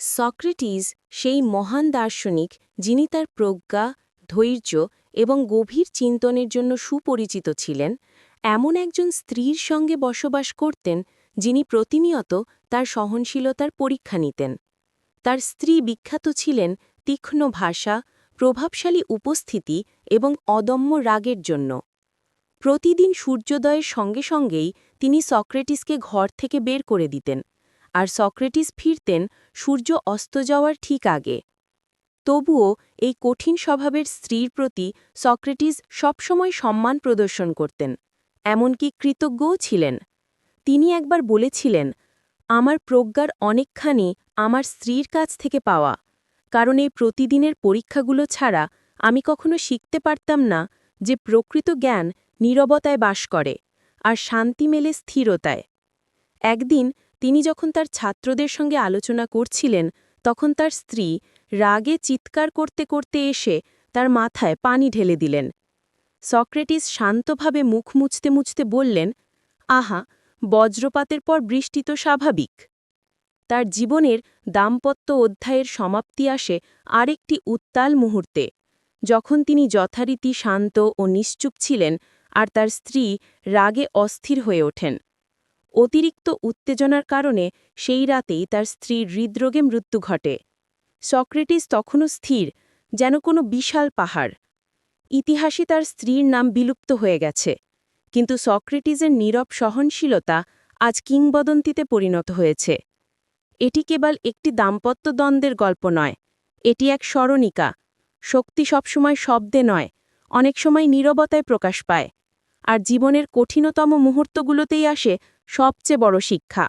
Socrates সেই মহান দার্শনিক যিনি তার প্রজ্ঞা, ধৈর্য এবং গভীর চিন্তনের জন্য সুপরিচিত ছিলেন, এমন একজন স্ত্রীর সঙ্গে বসবাস করতেন যিনি প্রতিনিয়ত তার সহনশীলতার পরীক্ষা নিতেন। তার স্ত্রী বিখ্যাত ছিলেন তীক্ষ্ণ ভাষা, প্রভাবশালী উপস্থিতি এবং অদম্য রাগের জন্য। প্রতিদিন সূর্যোদয়ের সঙ্গে সঙ্গেই তিনি সক্রেটিসকে ঘর থেকে বের করে দিতেন। আর সক্রেটিস ফিরতেন, সূর্য অস্ত যাওয়ার ঠিক আগে। তবুও এই কঠিন স্বভাবের স্ত্রীর প্রতি সক্রেটিস সবসময় সম্মান প্রদর্শন করতেন, এমনকি কৃতজ্ঞও ছিলেন। তিনি একবার বলেছিলেন, আমার প্রজ্ঞার অনেকখানি আমার স্ত্রীর কাছ থেকে পাওয়া, কারণ এই প্রতিদিনের পরীক্ষাগুলো ছাড়া আমি কখনো শিখতে পারতাম না যে প্রকৃত জ্ঞান নীরবতায় বাস করে আর শান্তি মেলে স্থিরতায়। একদিন তিনি যখন তার ছাত্রদের সঙ্গে আলোচনা করছিলেন, তখন তার স্ত্রী রাগে চিৎকার করতে করতে এসে তার মাথায় পানি ঢেলে দিলেন। সক্রেটিস শান্তভাবে মুখ মুছতে মুছতে বললেন, আহা, বজ্রপাতের পর বৃষ্টি তো স্বাভাবিক। তার জীবনের দাম্পত্য অধ্যায়ের সমাপ্তি আসে আরেকটি উত্তাল মুহূর্তে, যখন তিনি যথারীতি শান্ত ও নিশ্চুপ ছিলেন আর তার স্ত্রী রাগে অস্থির হয়ে ওঠেন। অতিরিক্ত উত্তেজনার কারণে সেই রাতেই তার স্ত্রীর হৃদরোগে মৃত্যু ঘটে। সক্রেটিস তখনও স্থির, যেন কোনো বিশাল পাহাড়। ইতিহাসে তার স্ত্রীর নাম বিলুপ্ত হয়ে গেছে, কিন্তু সক্রেটিসের নীরব সহনশীলতা আজ কিংবদন্তিতে পরিণত হয়েছে। এটি কেবল একটি দাম্পত্য দ্বন্দ্বের গল্প নয়, এটি এক স্মরণিকা। শক্তি সবসময় শব্দে নয়, অনেক সময় নীরবতায় প্রকাশ পায়, আর জীবনের কঠিনতম মুহূর্তগুলোতেই আসে সবচেয়ে বড় শিক্ষা।